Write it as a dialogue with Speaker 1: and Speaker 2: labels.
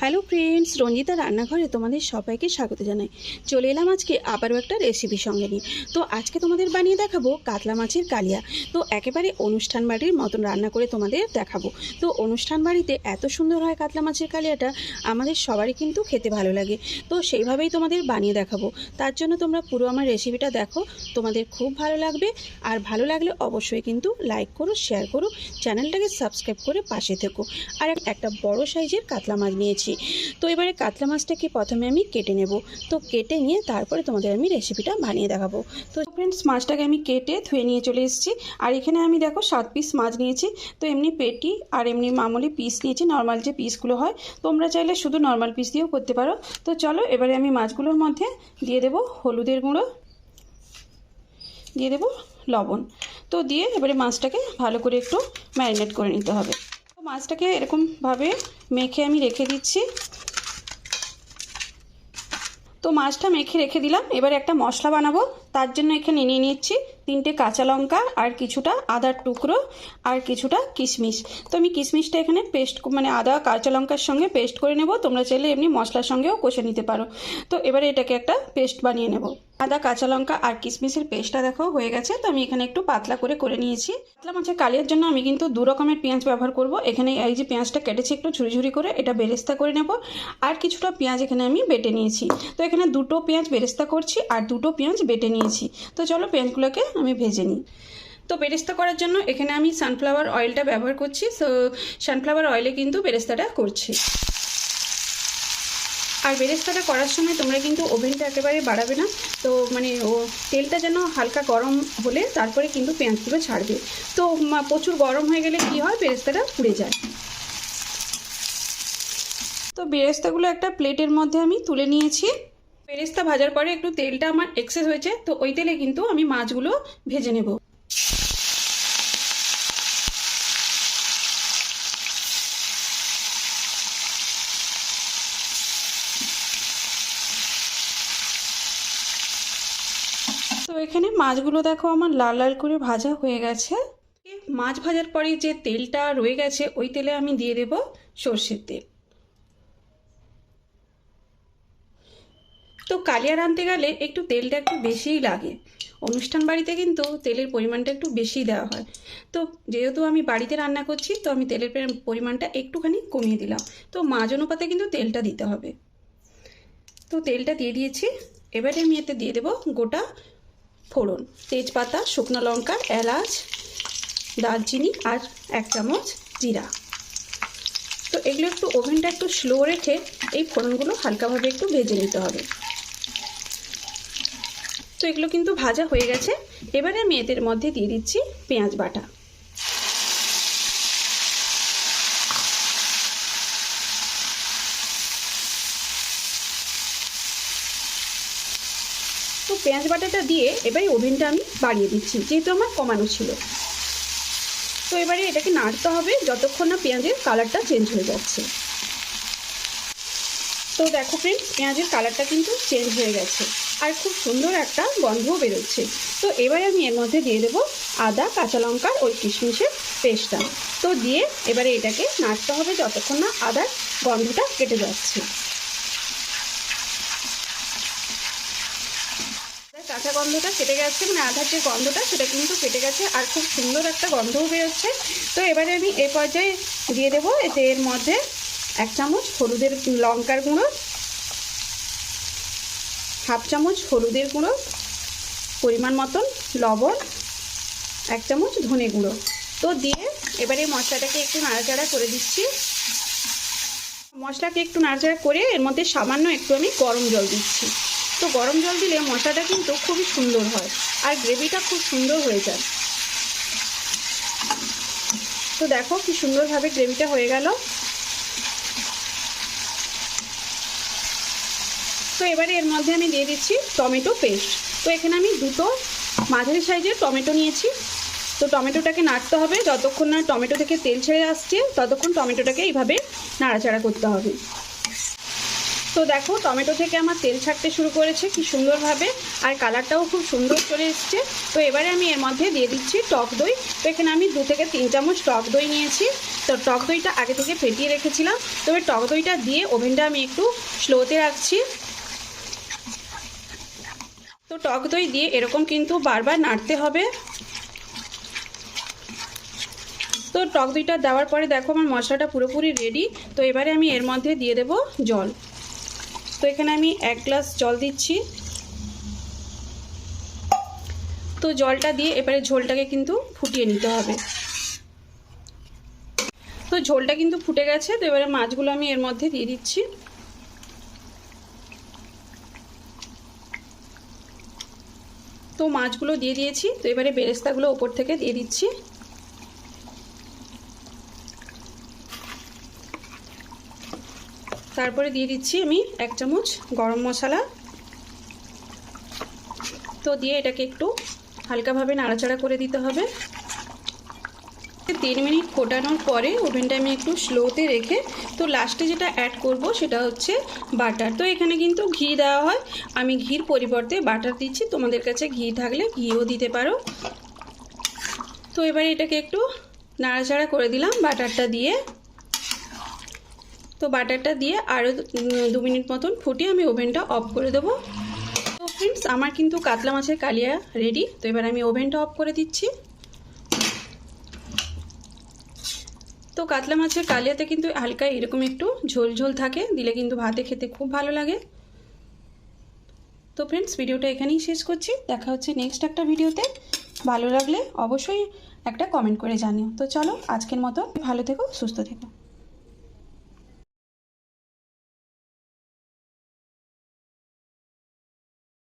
Speaker 1: Hello friends, Ranjita রান্নাঘরে তোমাদের সবাইকে স্বাগত জানাই। চলে এলাম আজকে আবারও একটা রেসিপি সঙ্গে নিয়ে। তো আজকে তোমাদের বানিয়ে দেখাবো কাতলা মাছের কালিয়া। তো একেবারে অনুষ্ঠান বাড়ির মতন রান্না করে তোমাদের দেখাবো। তো অনুষ্ঠান বাড়িতে এত সুন্দর হয় কাতলা মাছের কালিয়াটা, আমাদের সবারই কিন্তু খেতে ভালো লাগে। তো সেইভাবেই তোমাদের বানিয়ে দেখাবো। তার জন্য তোমরা পুরো আমার রেসিপিটা দেখো, তোমাদের খুব ভালো লাগবে। আর ভালো লাগলে অবশ্যই কিন্তু লাইক করো শেয়ার করো চ্যানেলটাকে সাবস্ক্রাইব করে পাশে থেকো। আর একটা বড় সাইজের কাতলা মাছ নিয়েছি। তো এবারে কাতলা মাছটাকে প্রথমে আমি কেটে নেব। তো কেটে নিয়ে তারপরে তোমাদের আমি রেসিপিটা বানিয়ে দেখাবো। তো ফ্রেন্ডস মাছটাকে আমি কেটে ধুয়ে নিয়ে চলে এসেছি। আর এখানে আমি দেখো সাত পিস মাছ নিয়েছি। তো এমনি পেটি আর এমনি মামুলি পিস নিয়েছি। নর্মাল যে পিসগুলো হয়, তোমরা চাইলে শুধু নর্মাল পিস দিয়েও করতে পারো। তো চলো এবারে আমি মাছগুলোর মধ্যে দিয়ে দেবো হলুদের গুঁড়ো, দিয়ে দেবো লবণ। তো দিয়ে এবারে মাছটাকে ভালো করে একটু ম্যারিনেট করে নিতে হবে। মাছটাকে এরকমভাবে মেখে আমি রেখে দিচ্ছি। তো মাছটা মেখে রেখে দিলাম। এবার একটা মশলা বানাবো। তার জন্য এখানে নিয়ে নিচ্ছি তিনটে কাঁচা লঙ্কা আর কিছুটা আদার টুকরো আর কিছুটা কিশমিশ। তো আমি কিশমিশটা এখানে পেস্ট মানে আদা, কাঁচা লঙ্কার সঙ্গে পেস্ট করে নেব। তোমরা চাইলে এমনি মশলার সঙ্গেও কষে নিতে পারো। তো এবারে এটাকে একটা পেস্ট বানিয়ে নেব। আদা, কাঁচা লঙ্কা আর কিশমিশের পেস্টটা দেখো, হয়ে গেছে। তো আমি এখানে একটু পাতলা করে করে নিয়েছি। পাতলা মাছের কালিয়ার জন্য আমি কিন্তু দু রকমের পেঁয়াজ ব্যবহার করব। এখানে এই যে পেঁয়াজটা কেটেছি একটু ঝুড়ি ঝুড়ি করে, এটা বেরেস্তা করে নেব। আর কিছুটা পেঁয়াজ এখানে আমি বেটে নিয়েছি। তো এখানে দুটো পেঁয়াজ বেরেস্তা করছি আর দুটো পেঁয়াজ বেটে নিয়েছি। তো চলো পেঁয়াজগুলোকে আমি ভেজে নিই। তো বেরেস্তা করার জন্য এখানে আমি সানফ্লাওয়ার অয়েলটা ব্যবহার করছি। তো সানফ্লাওয়ার অয়েলে কিন্তু বেরেস্তাটা করছি। আর বেরেস্তাটা করার সময় তোমরা কিন্তু ওভেনটা একেবারে বাড়াবে না। তো মানে ও তেলটা যেন হালকা গরম হলে তারপরে কিন্তু পেঁয়াজগুলো ছাড়বে। তো প্রচুর গরম হয়ে গেলে কি হয়? বেরেস্তাটা পুড়ে যায়। তো বেরেস্তাগুলো একটা প্লেটের মধ্যে আমি তুলে নিয়েছি। বেরেস্তা ভাজার পরে একটু তেলটা আমার এক্সেস হয়েছে, তো ওই তেলে কিন্তু আমি মাছগুলো ভেজে নেব। তো এখানে মাছগুলো দেখো আমার লাল লাল করে ভাজা হয়ে গেছে। মাছ ভাজার পরে যে তেলটা রয়ে গেছে, ওই তেলে আমি দিয়ে দেব সর্ষের তেল। তো কালিয়া রাঁধতে গেলে একটু তেলটা একটু বেশিই লাগে। অনুষ্ঠান বাড়িতে কিন্তু তেলের পরিমাণটা একটু বেশি দেওয়া হয়। তো যেহেতু আমি বাড়িতে রান্না করছি, তো আমি তেলের পরিমাণটা একটুখানি কমিয়ে দিলাম। তো মাছ অনুপাতে কিন্তু তেলটা দিতে হবে। তো তেলটা দিয়ে দিয়েছি। এবারে আমি এতে দিয়ে দেবো গোটা ফোড়ন, তেজপাতা, শুকনো লঙ্কা, এলাচ, দারচিনি আর এক চামচ জিরা। তো এগুলো একটু ওভেনটা একটু স্লো রেখে এই ফোড়নগুলো হালকাভাবে একটু ভেজে নিতে হবে। তো এগুলো কিন্তু ভাজা হয়ে গেছে। এবারে আমি এদের মধ্যে দিয়ে দিচ্ছি পেঁয়াজ বাটা তো পেঁয়াজ বাটাটা দিয়ে এবারে ওভেনটা আমি বাড়িয়ে দিচ্ছি, যেহেতু আমার কমানো ছিল। তো এবারে এটাকে নাড়তে হবে যতক্ষণ না পেঁয়াজের কালারটা চেঞ্জ হয়ে যাচ্ছে। তো দেখো ফ্রেন্ডস পেঁয়াজের কালারটা কিন্তু চেঞ্জ হয়ে গেছে। আর খুব সুন্দর একটা গন্ধও বেরোচ্ছে। তো এবারে আমি এর মধ্যে দিয়ে দেবো আদা, কাঁচা লঙ্কার ওই কিশমিশের পেস্টটা। তো দিয়ে এবারে এটাকে নাড়তে হবে যতক্ষণ না আদার গন্ধটা কেটে যাচ্ছে। কাঁচা গন্ধটা কেটে গেছে মানে আধার যে গন্ধটা সেটা কিন্তু কেটে গেছে আর খুব সুন্দর একটা গন্ধও বেরোচ্ছে। তো এবারে আমি এ পর্যায়ে দিয়ে দেবো এতে এর মধ্যে এক চামচ হলুদের লঙ্কার গুঁড়ো, হাফ চামচ হলুদের গুঁড়ো, পরিমাণ মতন লবণ, এক চামচ ধনে গুঁড়ো। তো দিয়ে এবারে মশলাটাকে একটু নাড়াচাড়া করে দিচ্ছি। মশলাকে একটু নাড়াচাড়া করে এর মধ্যে সামান্য একটু আমি গরম জল দিচ্ছি। তো গরম জল দিলে মশলাটা কিন্তু খুবই সুন্দর হয়। আর গ্রেভিটা খুব সুন্দর হয়ে যায়। তো দেখো কি সুন্দরভাবে গ্রেভিটা হয়ে গেল। তো এবারে এর মধ্যে আমি দিয়ে দিচ্ছি টমেটো পেস্ট। তো এখানে আমি দুটো মাঝারি সাইজের টমেটো নিয়েছি। তো টমেটোটাকে নাড়তে হবে। যতক্ষণ না টমেটো থেকে তেল ছেড়ে আসছে, ততক্ষণ টমেটোটাকে এইভাবে নাড়াচাড়া করতে হবে। তো দেখো, টমেটো থেকে আমার তেল ছাড়তে শুরু করেছে, কি সুন্দরভাবে। আর কালারটাও খুব সুন্দর চলে এসছে। তো এবারে আমি এর মধ্যে দিয়ে দিচ্ছি টক দই। তো এখানে আমি দু থেকে তিন চামচ টক দই নিয়েছি। তো টক দইটা আগে থেকে ফেটিয়ে রেখেছিলাম। তবে টক দইটা দিয়ে ওভেনটা আমি একটু স্লোতে রাখছি। তো টক দই দিয়ে এরকম কিন্তু বারবার নাড়তে হবে। তো টক দইটা দেওয়ার পরে দেখো, আমার মশলাটা পুরোপুরি রেডি তো এবারে আমি এর মধ্যে দিয়ে দেব জল। তো এখানে আমি এক গ্লাস জল দিচ্ছি। তো জলটা দিয়ে এবারে ঝোলটাকে কিন্তু ফুটিয়ে নিতে হবে। তো ঝোলটা কিন্তু ফুটে গেছে, তো এবারে মাছগুলো আমি এর মধ্যে দিয়ে দিচ্ছি। তো মাছগুলো দিয়ে দিয়েছি, তো এবারে বেরেস্তাগুলো ওপর থেকে দিয়ে দিচ্ছি। তারপরে দিয়ে দিচ্ছি আমি এক চামচ গরম মশলা। তো দিয়ে এটাকে একটু হালকাভাবে নাড়াচাড়া করে দিতে হবে। তিন মিনিট ফোটানোর পরে ওভেনটা আমি একটু স্লোতে রেখে, তো লাস্টে যেটা অ্যাড করব সেটা হচ্ছে বাটার তো এখানে কিন্তু ঘি দেওয়া হয়। আমি ঘির পরিবর্তে বাটার দিচ্ছি। তোমাদের কাছে ঘি থাকলে ঘিও দিতে পারো। তো এবারে এটাকে একটু নাড়াচাড়া করে দিলাম বাটারটা দিয়ে। তো বাটারটা দিয়ে আরও দু মিনিট মতন ফুটিয়ে আমি ওভেনটা অফ করে দেবো। তো ফ্রেন্ডস আমার কিন্তু কাতলা মাছের কালিয়া রেডি তো এবার আমি ওভেনটা অফ করে দিচ্ছি। তো কাতলা মাছের কালিয়াতে কিন্তু হালকা এরকম একটু ঝোল ঝোল থাকে, দিলে কিন্তু ভাতে খেতে খুব ভালো লাগে। তো ফ্রেন্ডস ভিডিওটা এখানেই শেষ করছি। দেখা হচ্ছে নেক্সট একটা ভিডিওতে। ভালো লাগলে অবশ্যই একটা কমেন্ট করে জানিও। তো চলো, আজকের মতো ভালো থেকো, সুস্থ থেকো।